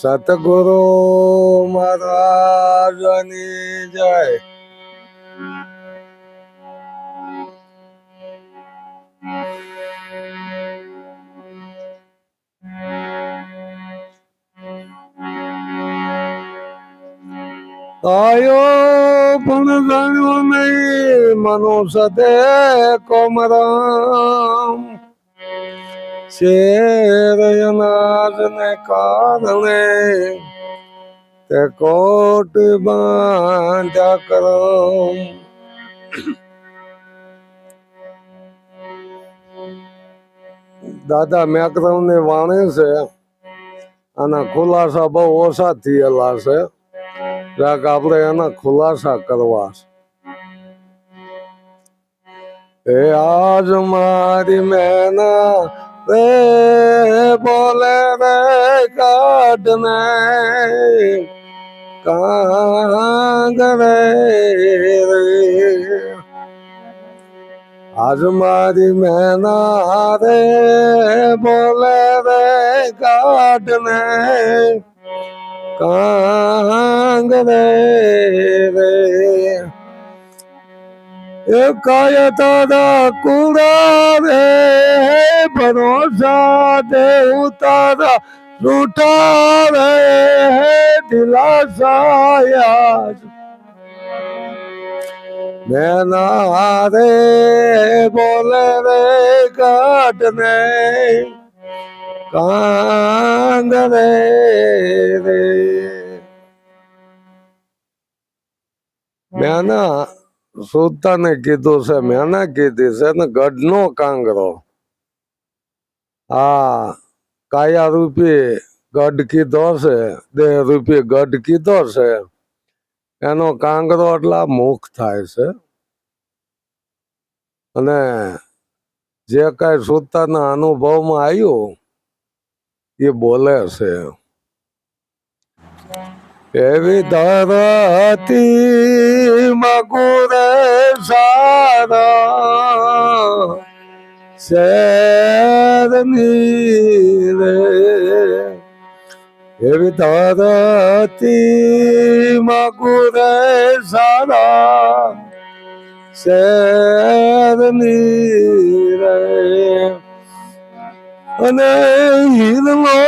સતગુરુ મહારાજની જય. આયો પણ જાણ્યો નહીં મનુષ્ય કોમરામ. શેર કારણે તે કોટ બાંધ્યા કરો દાદા મેકરમની વાણી છે. આના ખુલાસા બહુ ઓછા થયેલા છે. રાક આપણે એના ખુલાસા કરવા છે. એ આજ મારી મેના રે બોલે રે કાઢને કાંગરે આજ મારી મેના રે બોલે રે કાઢને કાંગરે રે એ કાય તારા કુડા રે ભરોસા દે ઉતારા રૂઠા રે દિલાસાયા મેના રે બોલે રે કાટને કાંદ રે રે. મેના સુતાને કીધું છે, મેને કીધી છે ને ગઢનો કાંગરો. આ કાયા રૂપી ગઢ કીધો છે, દેહ રૂપી ગઢ કીધો છે. એનો કાંગરો એટલે મુખ થાય છે. અને જે કઈ સુતાના અનુભવમાં આવ્યું, એ બોલે છે. એવી ધરતી મગુરે સારા શેરની રે એવી ધરતી મગુરે સારા શેરની રે અને હિરલો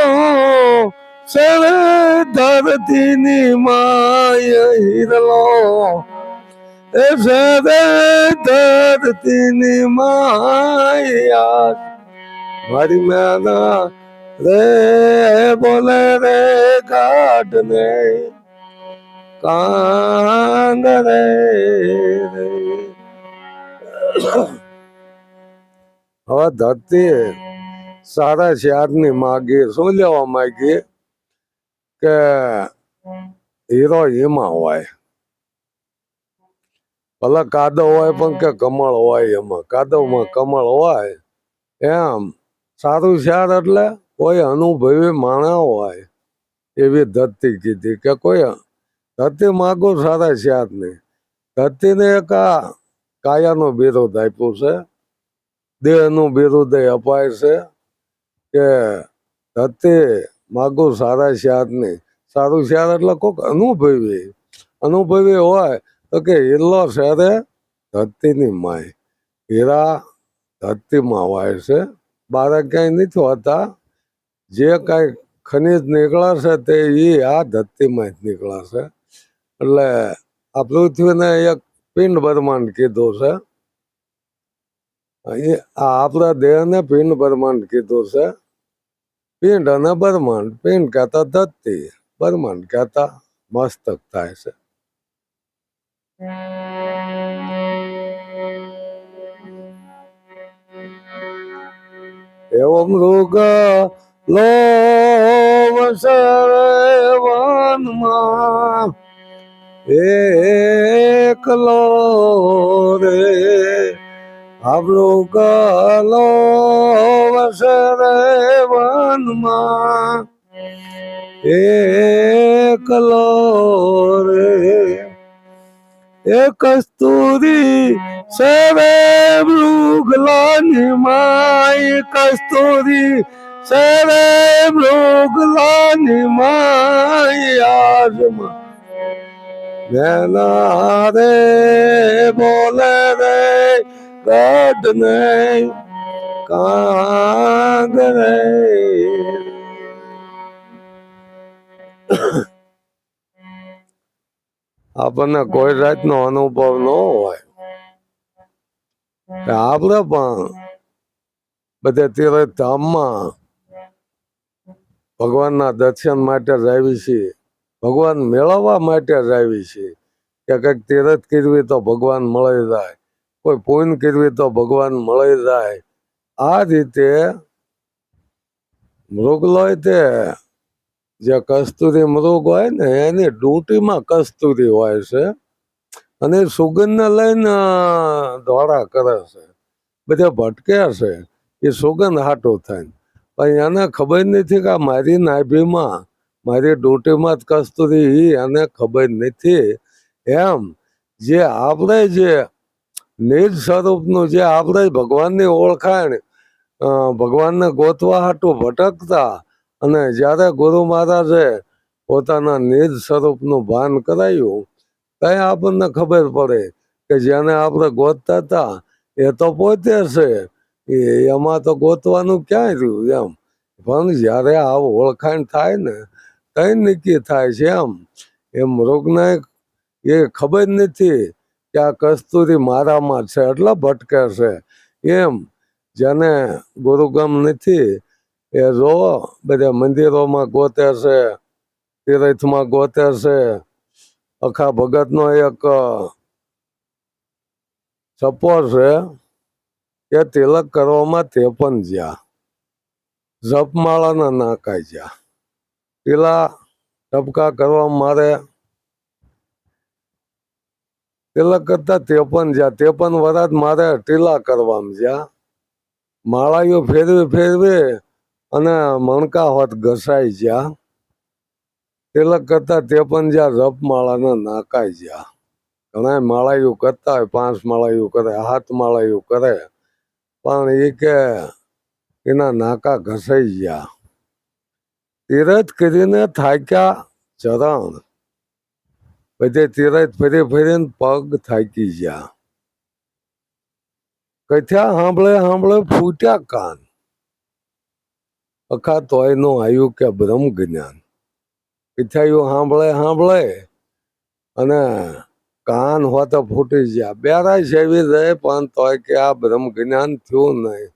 સરે ધરતીની માય હિરલો એ સરે ધરતીની માયા મારી મેના રે બોલે રે કાઢને કાંગ રે રે હવે ધરતી સારા શિયાળની માગી શું લેવા માંગી કે હીરો હિમા હોય ભલે કાદવ હોય પણ કે કમળ હોય એમાં. કાદવમાં કમળ હોય એમ. સારું શિયાળ એટલે કોઈ અનુભવી માણા હોય એવી ધરતી કીધી કે કોઈ ધરતી માગો સારા શિયાળ નહીં. ધરતીને એક આ કાયાનું બિરુદ આપ્યું છે દેહનું બિરુદ અપાય છે કે ધરતી માગો સારા શિયાળ નહીં. સારું શિયાળ એટલે કોઈક અનુભવી. અનુભવી હોય કે હિરલો શહેરે ધરતીની માય. હીરા ધરતીમાં વાય છે. બારે ક્યાંય નથી હોતા. જે કાંઈ ખનીજ નીકળશે તે એ આ ધરતીમાં જ નીકળશે. એટલે આ પૃથ્વીને એક પિંડ બ્રહ્માંડ કીધું છે. આ આપણા દેહને પિંડ બ્રહ્માંડ કીધું છે. પિંડ અને બ્રહ્માંડ પિંડ કહેતા ધરતી બ્રહ્માંડ કહેતા મસ્તક થાય છે. એવો રોગ લો વનમાં એકલો રે આપણું ગલો વસરે વનમાં એકલો એ કસ્તુરી સેવે મૃગલાની માય કસ્તુરી સેવે મૃગલાની માય માયાજમાં મેના રે બોલે રે કટ ને કાગ રે. આપણને કોઈ જાતનો અનુભવ ન હોય. આપણે પણ બધે તીર્થધામમાં ભગવાનના દર્શન માટે જ આવી છીએ. ભગવાન મેળવવા માટે જ આવી છીએ. કે કંઈક તીરથ કરવી તો ભગવાન મળી જાય. કોઈ પૂન કરવી તો ભગવાન મળી જાય. આ રીતે મૃગલોય તે જે કસ્તુરી મૃગ હોય ને, એની ડૂંટીમાં કસ્તુરી હોય છે. અને સુગંધને લઈને દોડા કરે છે. બધા ભટકે છે. એ સુગંધ હાટો થાય. પણ એને ખબર નથી કે મારી નાભીમાં, મારી ડૂંટીમાં જ કસ્તુરી એને ખબર નથી. એમ જે આપણે જે નિજ સ્વરૂપનું જે આપણે ભગવાનની ઓળખાણ ભગવાનને ગોતવા હાટું ભટકતા અને જ્યારે ગુરુ મહારાજે પોતાના નિજ સ્વરૂપનું ભાન કરાયું, ત્યાં આપણને ખબર પડે કે જેને આપણે ગોતતા હતા, એ તો પોતે છે. એમાં તો ગોતવાનું ક્યાંય રહ્યું એમ. પણ જ્યારે આ ઓળખાણ થાય ને તઈ નક્કી થાય છે એમ. એ મૃગને એ ખબર નથી કે આ કસ્તુરી મારામાં છે, એટલે ભટકે છે. એમ. જેને ગુરુગમ નથી એ જો, બધા મંદિરોમાં ગોતે છે, તીર્થમાં ગોતે છે. આખા ભગતનો એક સપો છે એ તિલક કરવામાં તે પણ જ્યાં, જપમાળાના નાકાય જ્યાં. પેલા ટપકા કરવા મારે, તિલક કરતા તેપન જ્યાં તેપન વરાત મારે ટીલા કરવામાં જ્યાં. માળાઓ ફેરવી ફેરવી અને મણકા હોત ઘસાઈ જ્યાં એટલે કરતા તે પણ જ્યાં રપ માળાને નાકાઈ જ્યાં. ઘણા માળાયું કરતા હોય, પાંચ માળાયું કરે, હાથ માળાયું કરે, પણ એ કે એના નાકા ઘસાઈ ગયા તીરથ કરીને થાક્યા ચરણ. બધે તીરથ ફરી ફરીને પગ થાકી ગયા કથ્યા સાંભળે સાંભળે ફૂટ્યા કાન. અખા તોય નો આવ્યું કે બ્રહ્મ જ્ઞાન પીથાયું સાંભળે સાંભળે અને કાન હોતા ફૂટી ગયા બેરા સેવી રહે, પણ તોય કે આ બ્રહ્મ જ્ઞાન થયું નહીં.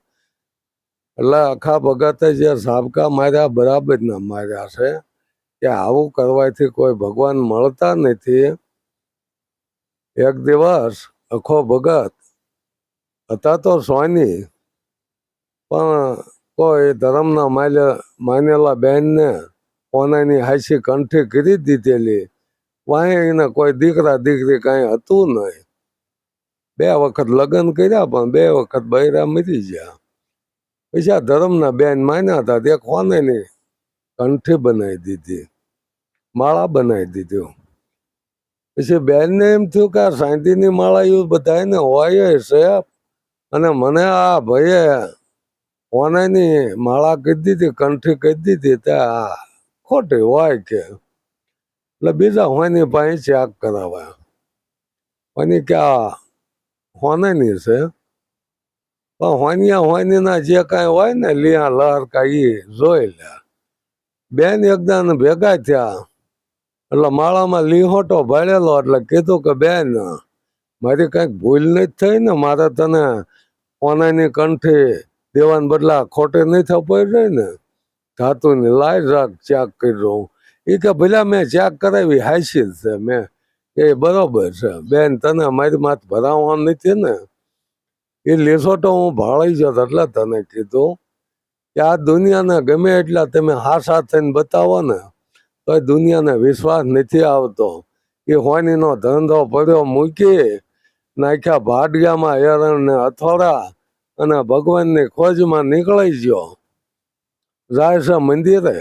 એટલે આખા ભગતે જે સાબકા માર્યા, બરાબર ના માર્યા છે. કે આવું કરવાથી કોઈ ભગવાન મળતા નથી. એક દિવસ આખો ભગત, હતા તો સોની, પણ કોઈ ધર્મના માલે માનેલા બહેનને પોનાની હાસી કંઠી કરી દીધેલી. વાંહે એને કોઈ દીકરા દીકરી કાંઈ હતું નહીં. બે વખત લગ્ન કર્યા પણ બે વખત બૈરા મરી ગયા. પછી આ ધર્મના બેન માન્યા હતા, તે કોનેની કંઠી બનાવી દીધી? માળા બનાવી દીધી. પછી બેનને એમ થયું કે આ શાંતિની માળા એવું બધાને હોય છે અને મને આ ભાઈએ કોનાની માળા કીધી દીધી કંઠી કીધી દીધી તે આ ખોટી હોય કે. એટલે બીજા હોની પાસે ચેક કરાવ્યા હોની કે હોનાની છે. પણ હોનિયા હોનીના જે કાંઈ હોય ને, લિયા, લહર કાંઈ એ જોઈ લે. બેન એકદમ ભેગા થયા. એટલે માળામાં લીહોટો ભરેલો, એટલે કીધું કે બેન, મારી કંઈક ભૂલ નથી થઈ ને, મારે તને ઓનાની કંઠી દેવાને બદલા ખોટે નહીં થપાઈ રહી ને? ધાતુની લાય રાખ ચેક કર્યો એ કે ભલા મેં ચેક કરાવી હાસી છે મેં. એ બરોબર છે. બેન, તને મારી માથ ભરાવવાનું નથી ને? એ લેસોટો હું ભાળી જતો એટલે તને કીધું. કે આ દુનિયાને ગમે એટલા તમે હાસા થઈને બતાવો ને, તો દુનિયાને વિશ્વાસ નથી આવતો. એ હોનીનો ધંધો પડ્યો મૂકી, નાખ્યા ભાડિયામાં હેરણ ને અથોડા અને ભગવાનની ખોજમાં નીકળી ગયો. જાય છે મંદિરે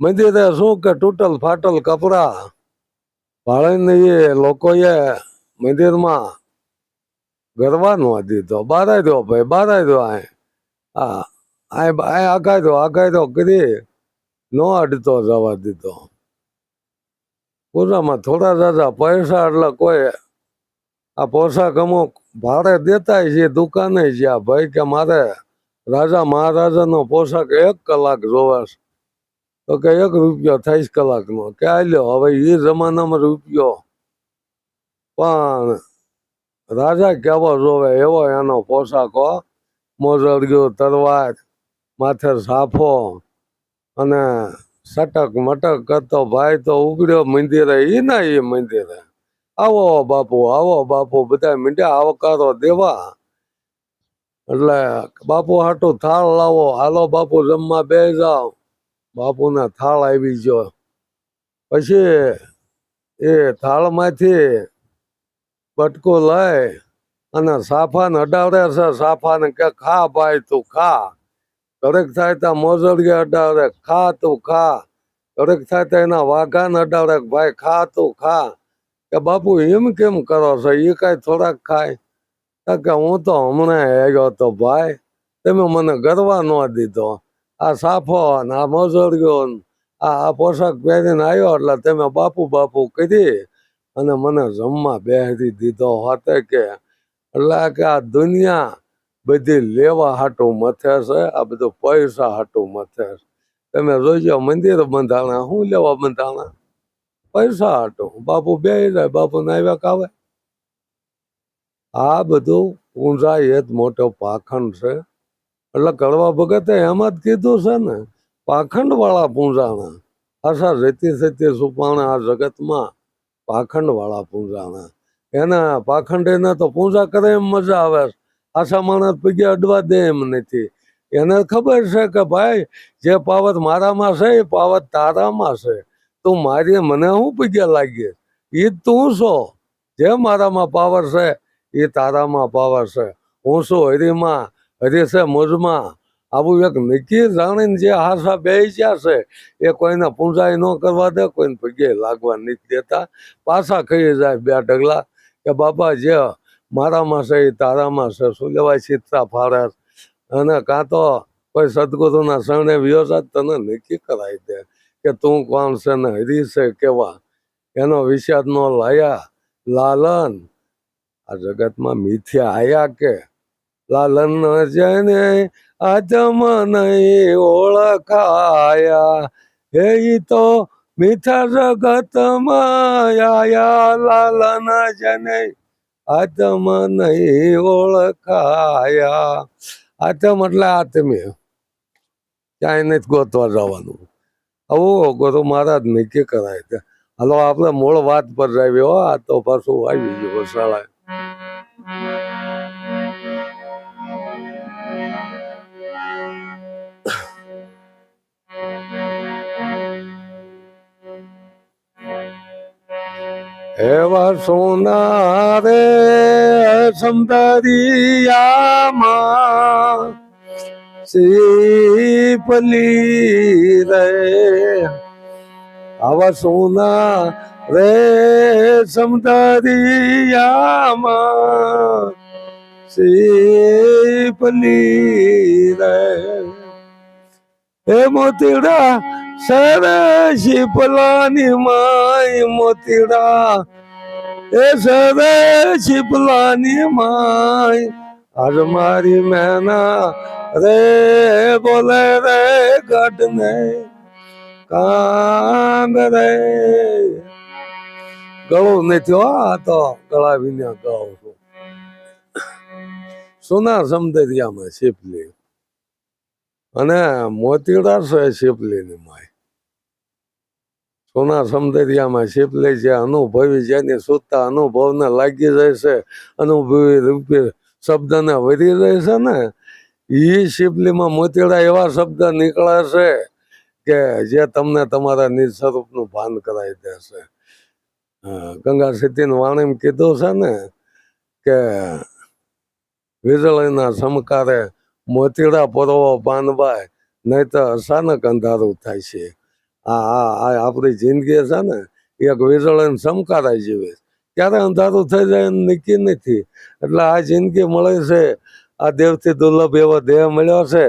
મંદિરે શું કે તૂટલ ફાટલ કપડા ભાળીને એ લોકોએ મંદિરમાં ગરવા નો દીધો. બારાઈ દો ભાઈ બારાઈ દો આ આ આ આગાય દો આગાય દો કરી નો અડતો જવા દીધો. પૂરામાં થોડા દાદા પૈસા એટલે કોઈ આ પોશાક અમુક ભાડે દેતા છે, દુકાને જ્યાં ભાઈ કે મારે રાજા મહારાજાનો પોશાક એક કલાક જોવાશ તો કે એક રૂપિયો થઈશ કલાકનો. કે આલ્યો હવે એ જમાનામાં રૂપિયો પણ રાજા કેવો જોવે, એવો એનો પોશાકો મોજડ ગયો તરવાર માથે સાફો અને સટક મટક કરતો ભાઈ તો ઉગડ્યો મંદિરે એ ના એ મંદિરે. આવો બાપુ આવો બાપુ બધા મીંડ્યા આવકારો દેવા. એટલે બાપુ હાટું થાળ લાવો. હાલો બાપુ, જમવા બે જાઓ. બાપુના થાળ આવી ગયો. પછી એ થાળમાંથી બટકું લઈ અને સાફાને અડાડે છે. સાફાને કે, ખા ભાઈ તું, ખા. દરેક થાય ત્યાં મોજડીએ અડાડે ખા તું, ખા. દરેક થાય ત્યાં એના વાઘાને અડાડે ભાઈ, ખા તું, ખા. કે બાપુ, એમ કેમ કરો છો? એ કાંઈ થોડાક ખાય. કે હું તો હમણાં આવ્યો તો ભાઈ, તમે મને ગરવા ન દીધો. આ સાફો ને આ મોજડીઓ ને આ આ પોશાક પહેરીને આવ્યો એટલે તમે બાપુ બાપુ કરી અને મને જમવા બેહરી દીધો હોતે કે, એટલે કે આ દુનિયા બધી લેવા હાટું મથે છે, આ બધું પૈસા હાટું મથે છે. તમે જોજો મંદિર બંધાણા શું લેવા બંધાણા? પૈસા હાટું બાપુ બે જાય, બાપુ નાવ્યા કાવે. આ બધું ઊંઝા જ મોટો પાખંડ છે. એટલે કડવા ભગતે એમ જ કીધું છે ને પાખંડ વાળા પૂંજાણા. આશા રેતી સતી સુપાણા આ જગતમાં પાખંડ વાળા પૂંજાણા. એના પાખંડ એના તો પૂજા કરે એમ મજા આવે. આશા માણસ પગે અડવા દે એમ નથી. એને ખબર છે કે ભાઈ, જે પાવત મારામાં છે એ પાવત તારામાં છે. તું મારી મને હું પગે લાગીએ એ તું છો? જે મારામાં પાવર છે એ તારામાં પાવર છે. હું છું હરીમાં, હરી છે મોજમાં? આવું એક નક્કી જાણીને જે હાસા બે છે, એ કોઈને પૂંજાઈ ન કરવા દે, કોઈને પગે લાગવા નથી દેતા. પાછા કહી જાય બે ઢગલા. કે બાપા, જે મારામાં છે એ તારામાં છે. શું લેવાય ચિત્તા ફાળે અને કાં તો કોઈ સદગુરુના શરણે વ્યવસાય તને નક્કી કરાવી દે. કે તું કોણ છે ને? હરી છે કેવા? એનો વિષાદ નો લાયા. લાલન. આ જગતમાં મિથ્યા આયા કે? લાલન જને આજમ નહીં ઓળખાયા. હે તો મીઠા જગત માયા લાલન જને આત્મ નહીં ઓળખાયા. આત્મ એટલે આત્મીય ક્યાંય નથી ગોતવા જવાનું. આવું ગોતો મહારાજ નક્કી કરાય હાલો આપણે મૂળ વાત પર જાવી હો, આ તો પાછું આવી ગયું શાળા એવા સોના રે સમદરિયામાં શીપલી રે આવા સોના રે સમદરિયામાં શીપલી રે હે મોતીડા સર શિપલાની માય મોતીડા એ સર શિપલાની માય આજ મારી મેના રે બોલે રે ગઢને, કાંગ રે. ગળું નથી આ તો ગળાવીને ગાઉં છું. સોના સમદરિયામાં શીપલી. અને મોતીડા છે શીપલીની માય. સોના સમદરિયામાં શીપલી જે અનુભવી જેની સુતા અનુભવને લાગી જાય છે અનુભવી રૂપી શબ્દને વધી છે ને એ શિવલીમાં મોતીડા એવા શબ્દ નીકળે છે કે જે તમને તમારા નિજ સ્વરૂપનું ભાન કરાવી દેશે ગંગા સીતીની વાણીમાં કીધું છે ને કે વીજળીના સમકારે મોતીડા પરોવો બાંધવાય નહીં તો અચાનક અંધારું થાય છે. આ આ આપણી જિંદગી છે ને, એક વીજળીને સમકારાય જેવી ક્યારે અંધારું થઈ જાય નક્કી નથી. એટલે આ જિંદગી મળે છે, આ દેવથી દુર્લભ એવો દેહ મળ્યો છે,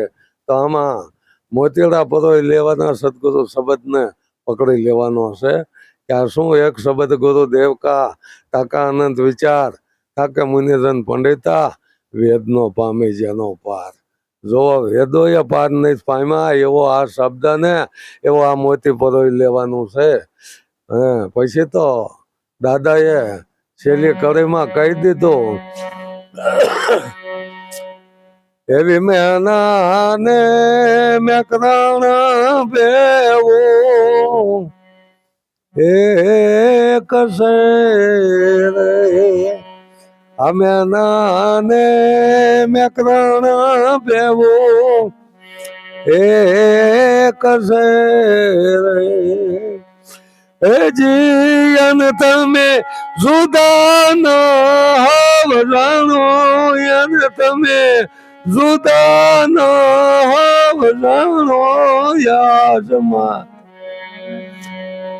તો આમાં મોતીડા પરોય લેવાના સદગુરુ શબ્દને પકડી લેવાનો છે. કે આ શું એક શબ્દ ગુરુ દેવકા તાકા અનંત વિચાર તાકે મુનિધન પંડિતા, વેદનો પામે જેનો પાર. જો વેદોએ પાર નહીં પામ્યા એવો આ શબ્દને, એવો આ મોતી પરોય લેવાનું છે. પછી તો દાદાએ છેલ્લી કડીમાં કહી દીધું. એવી મેનાને મેકરાણ બેવો એ. કસે રે અમે નાને મેકરાણ બેવો એ. કસે રે જીયન તમે જુદા ન હોવ જાણો યન તમે જુદા ન હોવ જાણો યાજમાં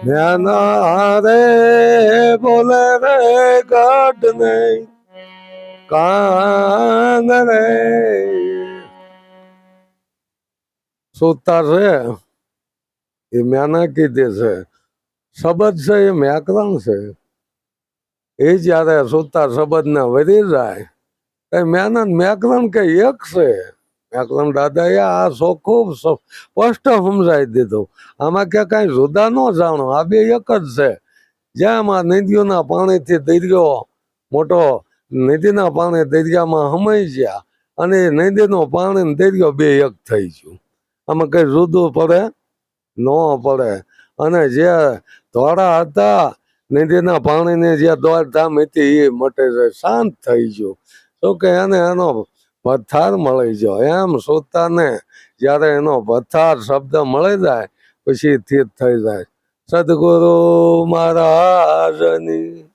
જ્ઞાના રે બોલે રે કાઢ નહીં કાંગ રે સૂતા છે એ મેના કીધી છે શબ્દ છે એ વ્યાકરણ છે. એ જ્યારે સૂતા શબ્દને વધી જાય એ મેના વ્યાકરણ કે એક છે. વ્યાકરણ દાદાએ આ ખૂબ સ્પષ્ટ સમજાવી દીધું. આમાં કે કાંઈ જુદા ન જાણો, આ બે એક જ છે. જ્યાં આમાં નદીઓના પાણીથી દરિયો મોટો નદીના પાણી દરિયામાં હમાઈ ગયા અને નદીનું પાણી દરિયો બે એક થઈ ગયું. આમાં કઈ જુદું પડે ન પડે. અને જે ધોળા હતા. નદીના પાણીની જે દોડધામ હતી, એ મટે છે શાંત થઈ ગયું. તો કે એને એનો પથ્થાર મળી ગયો. એમ સોતાને જ્યારે એનો પથ્થાર શબ્દ મળી જાય, પછી સ્થિત થઈ જાય. સદગુરુ મહારાજની જય